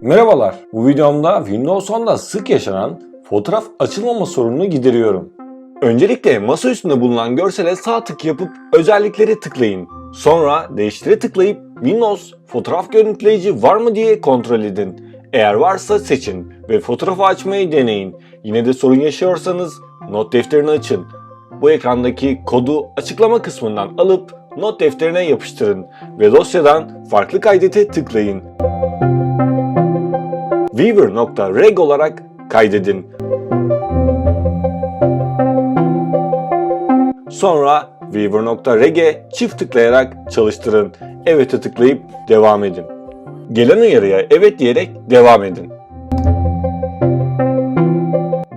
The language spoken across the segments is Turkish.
Merhabalar, bu videomda Windows 10'da sık yaşanan fotoğraf açılmama sorununu gideriyorum. Öncelikle masa üstünde bulunan görsele sağ tık yapıp özellikleri tıklayın. Sonra değiştire tıklayıp Windows fotoğraf görüntüleyici var mı diye kontrol edin. Eğer varsa seçin ve fotoğrafı açmayı deneyin. Yine de sorun yaşıyorsanız not defterini açın. Bu ekrandaki kodu açıklama kısmından alıp not defterine yapıştırın ve dosyadan farklı kaydete tıklayın. Weaver.reg olarak kaydedin. Sonra Weaver.reg'e çift tıklayarak çalıştırın. Evet'e tıklayıp devam edin. Gelen uyarıya evet diyerek devam edin.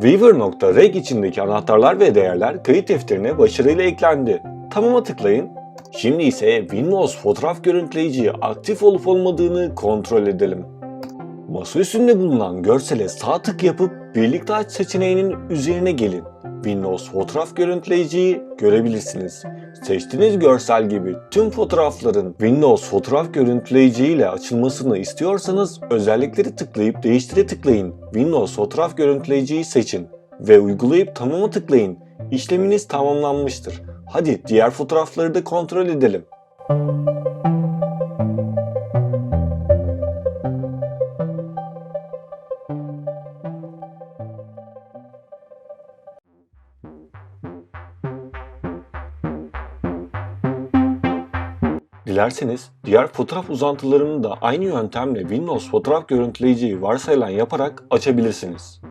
Weaver.reg içindeki anahtarlar ve değerler kayıt defterine başarıyla eklendi. Tamam'a tıklayın. Şimdi ise Windows fotoğraf görüntüleyici aktif olup olmadığını kontrol edelim. Masa üstünde bulunan görsele sağ tık yapıp birlikte aç seçeneğinin üzerine gelin. Windows fotoğraf görüntüleyiciyi görebilirsiniz. Seçtiğiniz görsel gibi tüm fotoğrafların Windows fotoğraf görüntüleyici ile açılmasını istiyorsanız özellikleri tıklayıp değiştire tıklayın. Windows fotoğraf görüntüleyiciyi seçin ve uygulayıp tamama tıklayın. İşleminiz tamamlanmıştır. Hadi diğer fotoğrafları da kontrol edelim. Dilerseniz diğer fotoğraf uzantılarını da aynı yöntemle Windows fotoğraf görüntüleyiciyi varsayılan yaparak açabilirsiniz.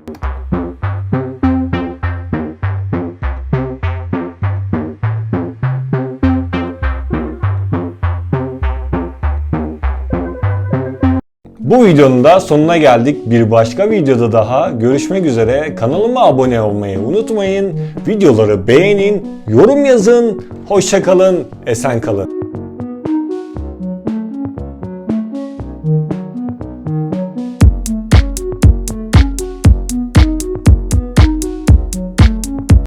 Bu videonun da sonuna geldik. Bir başka videoda daha görüşmek üzere. Kanalıma abone olmayı unutmayın. Videoları beğenin, yorum yazın. Hoşçakalın, esen kalın.